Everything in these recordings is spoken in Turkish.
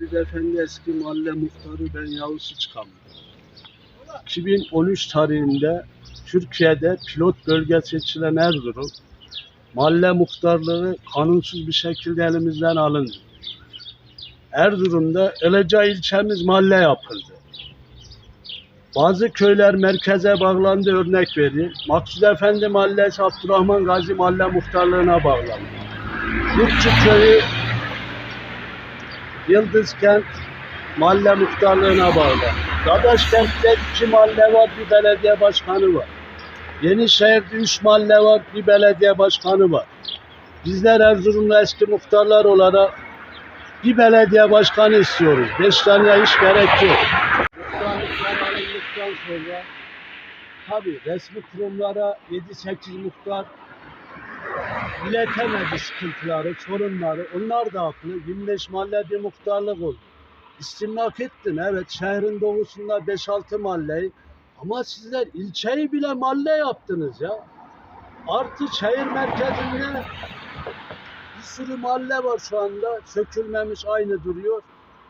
Bir efendi eski mahalle muhtarı ben Yavuz Çıkan. 2013 tarihinde Türkiye'de pilot bölge seçilen Erzurum mahalle muhtarlığı kanunsuz bir şekilde elimizden alındı. Erzurum'da Elece ilçemiz mahalle yapıldı. Bazı köyler merkeze bağlandı örnek vereyim. Maksud Efendi Mahallesi Abdurrahman Gazi Mahalle Muhtarlığı'na bağlandı. Yurtçu Köyü Yıldızkent Mahalle Muhtarlığı'na bağlı. Dadaşkent'te iki mahalle var, bir belediye başkanı var. Yenişehir'de üç mahalle var, bir belediye başkanı var. Bizler Erzurumlu eski muhtarlar olarak bir belediye başkanı istiyoruz. Beş tane hiç gerek yok. Muhtarlıklar alındıktan sonra tabii resmi kurumlara 7-8 muhtar iletemedi sıkıntıları, sorunları. Onlar da haklı. 25 mahalle bir muhtarlık oldu. İstimlak ettin evet şehrin doğusunda 5-6 mahalleyi ama sizler ilçeyi bile mahalle yaptınız ya. Artı şehir merkezinde bir sürü mahalle var şu anda. Sökülmemiş aynı duruyor.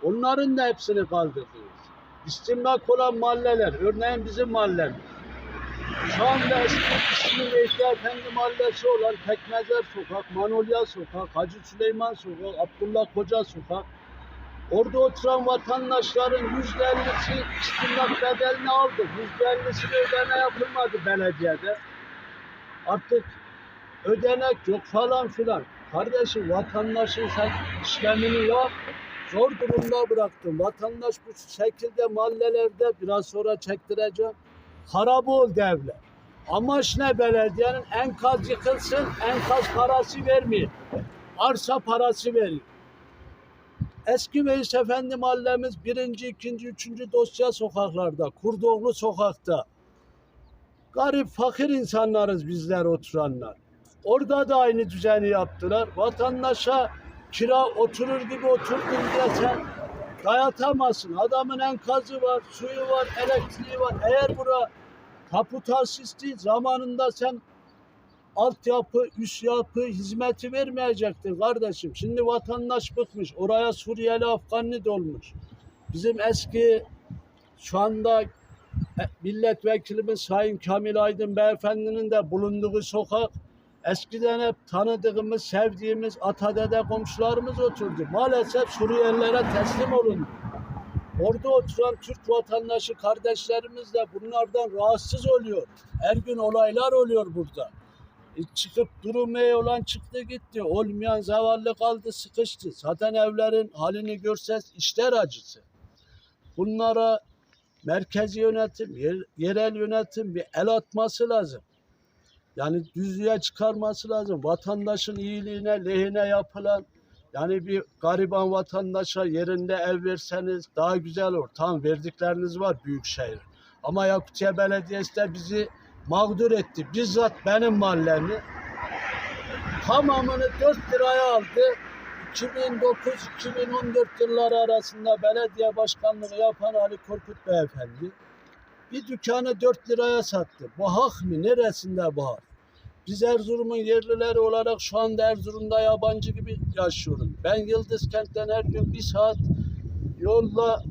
Onların da hepsini kaldırdınız. İstimlak olan mahalleler, örneğin bizim mahallemiz. Şu anda ismi Vehbi Efendi Mahallesi olan Pekmezer Sokak, Manolya Sokak, Hacı Süleyman Sokak, Abdullah Koca Sokak. Orada oturan vatandaşların yüzde ellisi istimlak bedelini aldı. Yüzde ellisini ödeme yapılmadı belediyede. Artık ödenek yok falan filan. Kardeşim vatandaşın sen işlemini yap. Zor durumda bıraktın. Vatandaş bu şekilde mahallelerde biraz sonra çektireceğim. Karabol devlet. Amaç ne belediyenin? Enkaz yıkılsın, enkaz parası vermeyin. Arsa parası verin. Eski Veys Efendi mahallemiz birinci, ikinci, üçüncü dosya sokaklarda, Kurdoğlu sokakta. Garip, fakir insanlarız bizler oturanlar. Orada da aynı düzeni yaptılar. Vatandaşa kira oturur gibi oturdun diye dayatamazsın. Adamın enkazı var, suyu var, elektriği var. Eğer bura değil, zamanında sen altyapı, üst yapı hizmeti vermeyecektin kardeşim. Şimdi vatandaş bıkmış. Oraya Suriyeli, Afganlı dolmuş. Bizim eski şu anda e, milletvekilimiz Sayın Kamil Aydın beyefendinin de bulunduğu sokak eskiden hep tanıdığımız, sevdiğimiz ata dede komşularımız oturdu. Maalesef Suriyelilere teslim olundu. Orada oturan Türk vatandaşı kardeşlerimiz de bunlardan rahatsız oluyor. Her gün olaylar oluyor burada. E, çıkıp durumu iyi olan çıktı gitti. Olmayan zavallı kaldı sıkıştı. Zaten evlerin halini görse işler acısı. Bunlara merkezi yönetim, yer- yerel yönetim bir el atması lazım. Yani düzlüğe çıkarması lazım. Vatandaşın iyiliğine, lehine yapılan yani bir gariban vatandaşa yerinde ev verseniz daha güzel olur. Tamam verdikleriniz var büyük şehir. Ama Yakutiye Belediyesi de bizi mağdur etti. Bizzat benim mahallemi tamamını 4 liraya aldı. 2009-2014 yılları arasında belediye başkanlığı yapan Ali Korkut Beyefendi bir dükkanı 4 liraya sattı. Bu hak mı? Neresinde bu hak? Biz Erzurum'un yerlileri olarak şu anda Erzurum'da yabancı gibi yaşıyoruz. Ben Yıldız kentten her gün bir saat yolla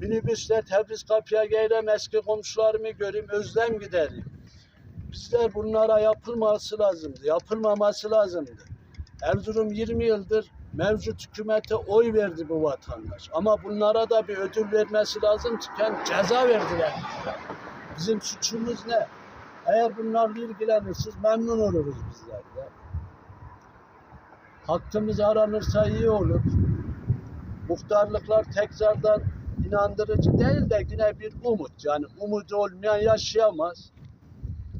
minibüsle Tebriz kapıya gelem eski komşularımı göreyim, özlem giderim. Bizler bunlara yapılması lazımdı, yapılmaması lazımdı. Erzurum 20 yıldır mevcut hükümete oy verdi bu vatandaş. Ama bunlara da bir ödül vermesi lazım ki ceza verdiler. Bizim suçumuz ne? Eğer bunlarla ilgilenirsiniz memnun oluruz bizler de. Hakkımız aranırsa iyi olur. Muhtarlıklar tekrardan inandırıcı değil de yine bir umut. Yani umudu olmayan yaşayamaz.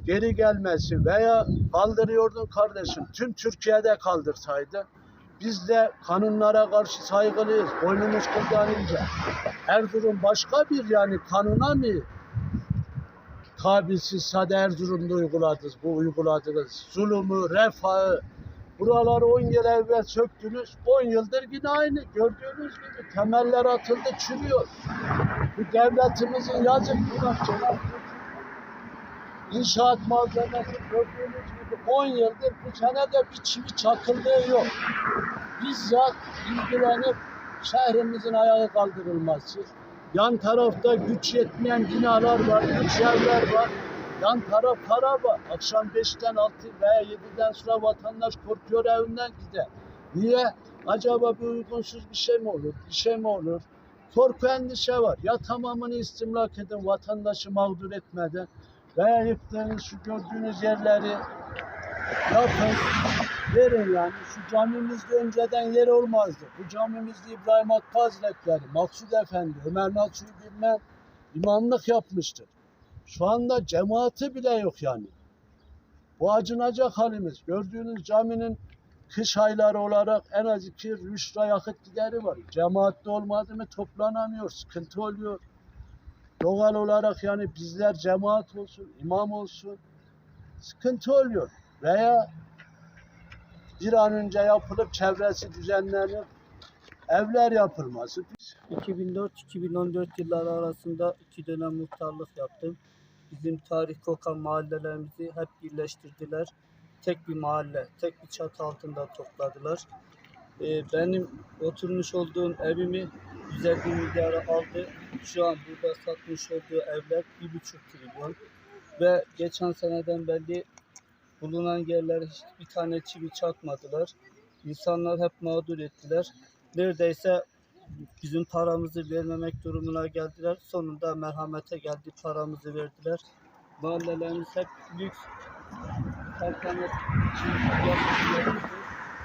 Geri gelmesi veya kaldırıyordun kardeşim tüm Türkiye'de kaldırsaydı biz de kanunlara karşı saygılıyız. Boynumuz kıldan ince. Erzurum başka bir yani kanuna mı tabisiz sade Erzurum'da uyguladınız, bu uyguladınız. Zulümü, refahı, buraları 10 yıl evvel söktünüz, 10 yıldır yine aynı. Gördüğünüz gibi temeller atıldı, çürüyor. Bu devletimizin yazık günah İnşaat malzemesi gördüğünüz gibi 10 yıldır bu sene de bir çivi çakıldığı yok. Bizzat ilgilenip Şehrimizin ayağı kaldırılması. Yan tarafta güç yetmeyen binalar var, güç yerler var. Yan taraf harap var. Akşam 5'ten 6 veya 7'den sonra vatandaş korkuyor evinden gider. Niye? Acaba bir uygunsuz bir şey mi olur? Bir şey mi olur? Korku endişe var. Ya tamamını istimlak edin vatandaşı mağdur etmeden veya yıktığınız şu gördüğünüz yerleri yapın. Verin yani. Şu camimizde önceden yer olmazdı. Bu camimizde İbrahim Hakkı Hazretleri, Maksud Efendi, Ömer Nasuhi bilmem imamlık yapmıştır. Şu anda cemaati bile yok yani. Bu acınacak halimiz. Gördüğünüz caminin kış ayları olarak en az iki üç lira yakıt gideri var. Cemaatte olmadı mı toplanamıyor, sıkıntı oluyor. Doğal olarak yani bizler cemaat olsun, imam olsun sıkıntı oluyor. Veya bir an önce yapılıp çevresi düzenlenip evler yapılması. 2004-2014 yılları arasında iki dönem muhtarlık yaptım. Bizim tarih kokan mahallelerimizi hep birleştirdiler. Tek bir mahalle, tek bir çatı altında topladılar. Ee, benim oturmuş olduğum evimi 150 milyara aldı. Şu an burada satmış olduğu evler 1,5 trilyon. Ve geçen seneden beri bulunan yerlere hiçbir tane çivi çakmadılar. İnsanlar hep mağdur ettiler. Neredeyse bizim paramızı vermemek durumuna geldiler. Sonunda merhamete geldi, paramızı verdiler. Mahallelerimiz hep lüks, saltanat yapmışlar.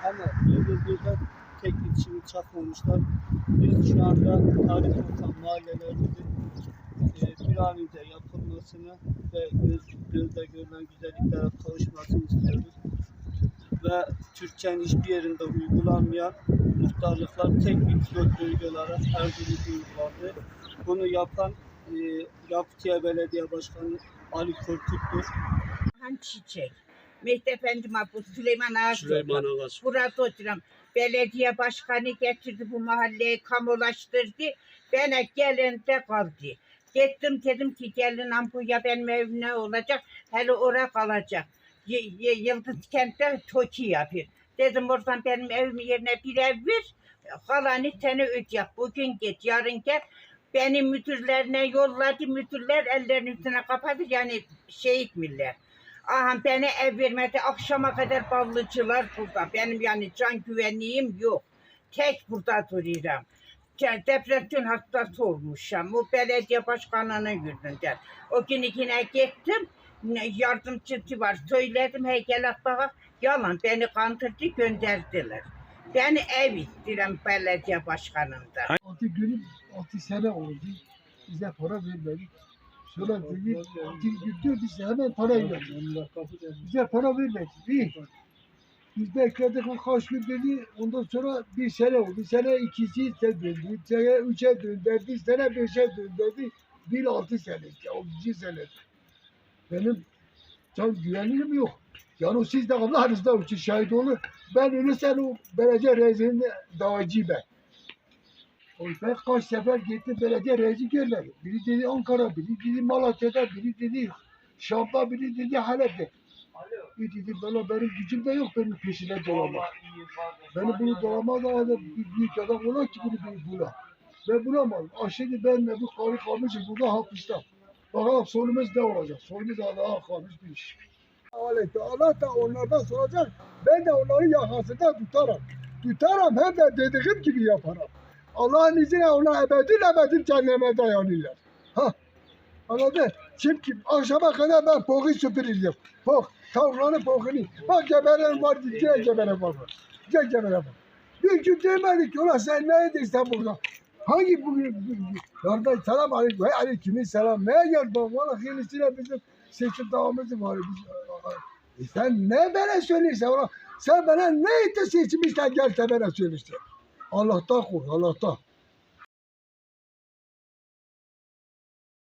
Ama yıldızlarda tek bir çivi çakmamışlar. Biz şu anda tarih kokan mahallelerimizin e, bir an yapılmasını ve göz, gözle görülen güzelliklere kavuşmasını istiyoruz. Ve Türkiye'nin hiçbir yerinde uygulanmayan muhtarlıklar tek bir pilot bölge olarak Erzurum'da uygulandı. Bunu yapan e, Yakutiye Belediye Başkanı Ali Korkut'tur. Han Çiçek. Mehdi Efendi Mahmut Süleyman Ağaç. Süleyman Ağaç. Burada oturan belediye başkanı getirdi bu mahalleyi kamulaştırdı. Bana gelinde kaldı. Gittim dedim ki gelin ampuya benim evim ne olacak? Hele oraya kalacak. Y- Yıldız kentte TOKİ yapıyor. Dedim oradan benim evim yerine bir ev ver. Kalanı seni ödeyecek. Bugün git yarın gel. Beni müdürlerine yolladı. Müdürler ellerini üstüne kapadı. Yani şehit millet. Aha bana ev vermedi. Akşama kadar ballıcılar burada. Benim yani can güvenliğim yok. Tek burada duruyorum. Depresyon hastası olmuşum. Bu belediye başkanının yüzünden. O gün yine gittim. Yardımcısı var. Söyledim hey gel at bak. Yalan beni kandırdı gönderdiler. Beni ev istiyorum belediye başkanından. Altı gün, altı sene oldu. Bize para vermedi. Sonra dedi, altı gün diyor biz hemen parayı verdik. Bize para vermedi. İyi. Biz bekledik kaç gün dedi. Ondan sonra bir sene oldu. Sene ikisi döndü. Sene üçe döndürdü. Sene beşe döndürdü. Bir altı sene. Altıncı sene. Benim can güvenim yok. Yani siz de Allah'ınızda için şahit olun. Ben ölürsem o belediye reisinin davacı ben. Ben kaç sefer gittim belediye reisi görmedim. Biri dedi Ankara, biri dedi Malatya'da, biri dedi Şam'da, biri dedi Halep'te. Bir dedi bana benim gücüm de yok benim peşine dolamak. Beni bunu dolamaz da bir büyük adam ola ki bunu bir bula. Ben bulamadım. Ah şimdi ben de bu karı kalmışım burada hapiste. Bakalım sonumuz ne olacak? Sonumuz Allah'a kalmış bir iş. Allah da onlardan soracak. Ben de onları yakasından tutarım. Tutarım hem de dediğim gibi yaparım. Allah'ın izniyle ona ebedi ebedi cehenneme dayanırlar. Ha. Anladın? Şimdi akşama kadar ben poğu süpüreceğim. Poğ. Tavukların poğunu. Bak geberen var, gel geberen var. Gel geberen var. Bir gün demedik ki ulan sen ne edin burada? Hangi bugün? Kardeş selam aleyküm. Hey aleyküm selam. Neye geldin? Valla kendisine bizim seçim davamızı var. Biz, e sen ne bana söylüyorsun? Sen bana ne etti seçmişten gel de bana söylüyorsun. o los tokus, o los.